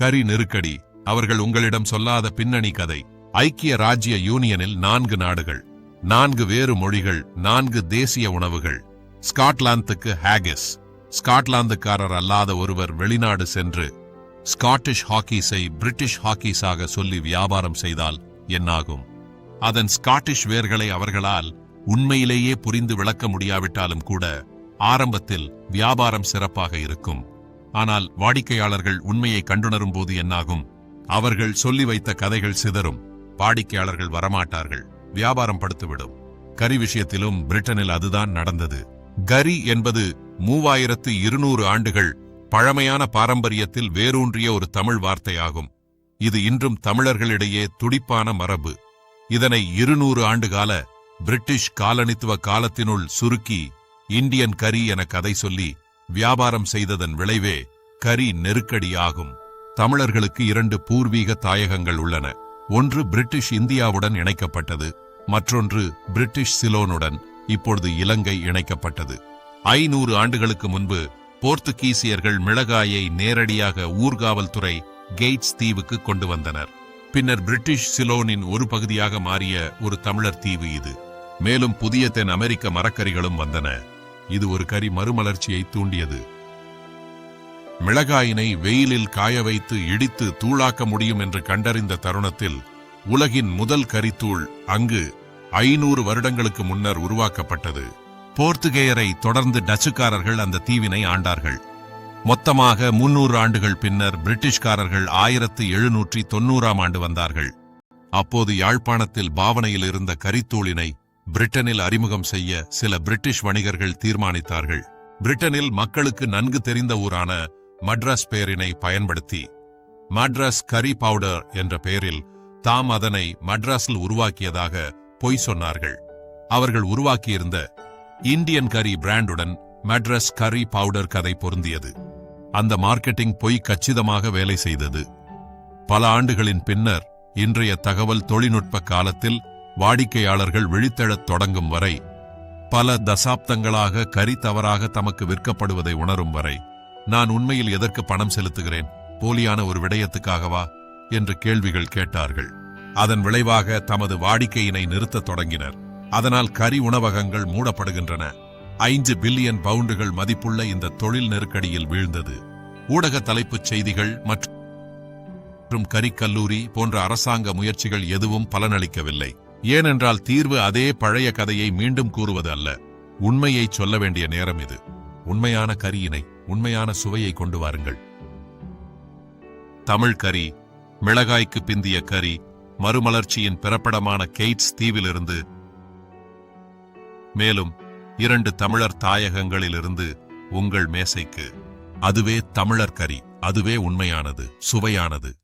கரி நெருக்கடி. அவர்கள் உங்களிடம் சொல்லாத பின்னணி கதை. ஐக்கிய ராஜ்ய யூனியனில் நான்கு நாடுகள். நான்கு வேறு மொழிகள் நான்கு தேசிய உணவுகள். ஸ்காட்லாந்துக்கு ஹாகிஸ். ஸ்காட்லாந்துக்காரர் அல்லாத ஒருவர் வெளிநாடு சென்று ஸ்காட்டிஷ் ஹாக்கீஸை பிரிட்டிஷ் ஹாக்கீஸாக சொல்லி வியாபாரம் செய்தால் என்னாகும்? அதன் ஸ்காட்டிஷ் வேர்களை அவர்களால் உண்மையிலேயே புரிந்து விளக்க முடியாவிட்டாலும் கூட ஆரம்பத்தில் வியாபாரம் சிறப்பாக இருக்கும். ஆனால் வாடிக்கையாளர்கள் உண்மையை கண்டுணரும் போது என்னாகும்? அவர்கள் சொல்லி வைத்த கதைகள் சிதறும். வாடிக்கையாளர்கள் வரமாட்டார்கள். வியாபாரம் படுத்துவிடும். கரி விஷயத்திலும் பிரிட்டனில் அதுதான் நடந்தது. கரி என்பது மூவாயிரத்து இருநூறு ஆண்டுகள் பழமையான பாரம்பரியத்தில் வேரூன்றிய ஒரு தமிழ் வார்த்தையாகும். இது இன்றும் தமிழர்களிடையே துடிப்பான மரபு. இதனை இருநூறு ஆண்டுகால பிரிட்டிஷ் காலனித்துவ காலத்தினுள் சுருக்கி இந்தியன் கரி என கதை சொல்லி வியாபாரம் செய்ததன் விளைவே கரி நெருக்கடியாகும். தமிழர்களுக்கு இரண்டு பூர்வீக தாயகங்கள் உள்ளன. ஒன்று பிரிட்டிஷ் இந்தியாவுடன் இணைக்கப்பட்டது. மற்றொன்று பிரிட்டிஷ் சிலோனுடன் இப்பொழுது இலங்கை இணைக்கப்பட்டது. ஐநூறு ஆண்டுகளுக்கு முன்பு போர்த்துகீசியர்கள் மிளகாயை நேரடியாக ஊர்காவல்துறை கெய்ட்ஸ் தீவுக்கு கொண்டு வந்தனர். பின்னர் பிரிட்டிஷ் சிலோனின் ஒரு பகுதியாக மாறிய ஒரு தமிழர் தீவு இது. மேலும் புதிய தென் அமெரிக்க மரக்கறிகளும் வந்தன. இது ஒரு கரி மறுமலர்ச்சியை தூண்டியது. மிளகாயினை வெயிலில் காய வைத்து இடித்து தூளாக்க முடியும் என்று கண்டறிந்த தருணத்தில் உலகின் முதல் கரித்தூள் அங்கு ஐநூறு வருடங்களுக்கு முன்னர் உருவாக்கப்பட்டது. போர்த்துகேயரை தொடர்ந்து டச்சுக்காரர்கள் அந்த தீவினை ஆண்டார்கள். மொத்தமாக முன்னூறு ஆண்டுகள் பின்னர் பிரிட்டிஷ்காரர்கள் ஆயிரத்து எழுநூற்றி தொன்னூறாம் ஆண்டு வந்தார்கள். அப்போது யாழ்ப்பாணத்தில் பாவனையில் இருந்த கரித்தூளினை பிரிட்டனில் அறிமுகம் செய்ய சில பிரிட்டிஷ் வணிகர்கள் தீர்மானித்தார்கள். பிரிட்டனில் மக்களுக்கு நன்கு தெரிந்த ஊரான மட்ராஸ் பெயரினை பயன்படுத்தி மட்ராஸ் கரி பவுடர் என்ற பெயரில் தாம் அதனை மட்ராஸில் உருவாக்கியதாக பொய் சொன்னார்கள். அவர்கள் உருவாக்கியிருந்த இந்தியன் கரி பிராண்டுடன் மட்ராஸ் கரி பவுடர் கதை பொருந்தியது. அந்த மார்க்கெட்டிங் பொய் கச்சிதமாக வேலை செய்தது. பல ஆண்டுகளின் பின்னர் இன்றைய தகவல் தொழில்நுட்ப காலத்தில் வாடிக்கையாளர்கள் விழித்தெழத் தொடங்கும் வரை பல தசாப்தங்களாக கரி தவறாக தமக்கு விற்கப்படுவதை உணரும் வரை நான் உண்மையில் எதற்கு பணம் செலுத்துகிறேன்? போலியான ஒரு விடயத்துக்காகவா? என்று கேள்விகள் கேட்டார்கள். அதன் விளைவாக தமது வாடிக்கையினை நிறுத்தத் தொடங்கினர். அதனால் கரி உணவகங்கள் மூடப்படுகின்றன. ஐந்து பில்லியன் பவுண்டுகள் மதிப்புள்ள இந்த தொழில் நெருக்கடியில் வீழ்ந்தது. ஊடக தலைப்புச் செய்திகள் மற்றும் கரிக்கல்லூரி போன்ற அரசாங்க முயற்சிகள் எதுவும் பலனளிக்கவில்லை. ஏனென்றால் தீர்வு அதே பழைய கதையை மீண்டும் கூறுவது அல்ல. உண்மையை சொல்ல வேண்டிய நேரம் இது. உண்மையான கரியினை உண்மையான சுவையை கொண்டு வாருங்கள். தமிழ் கறி மிளகாய்க்கு பிந்திய கரி மறுமலர்ச்சியின் பிறப்பிடமான கெய்ட்ஸ் தீவிலிருந்து மேலும் இரண்டு தமிழர் தாயகங்களிலிருந்து உங்கள் மேசைக்கு. அதுவே தமிழர் கரி அதுவே உண்மையானது சுவையானது.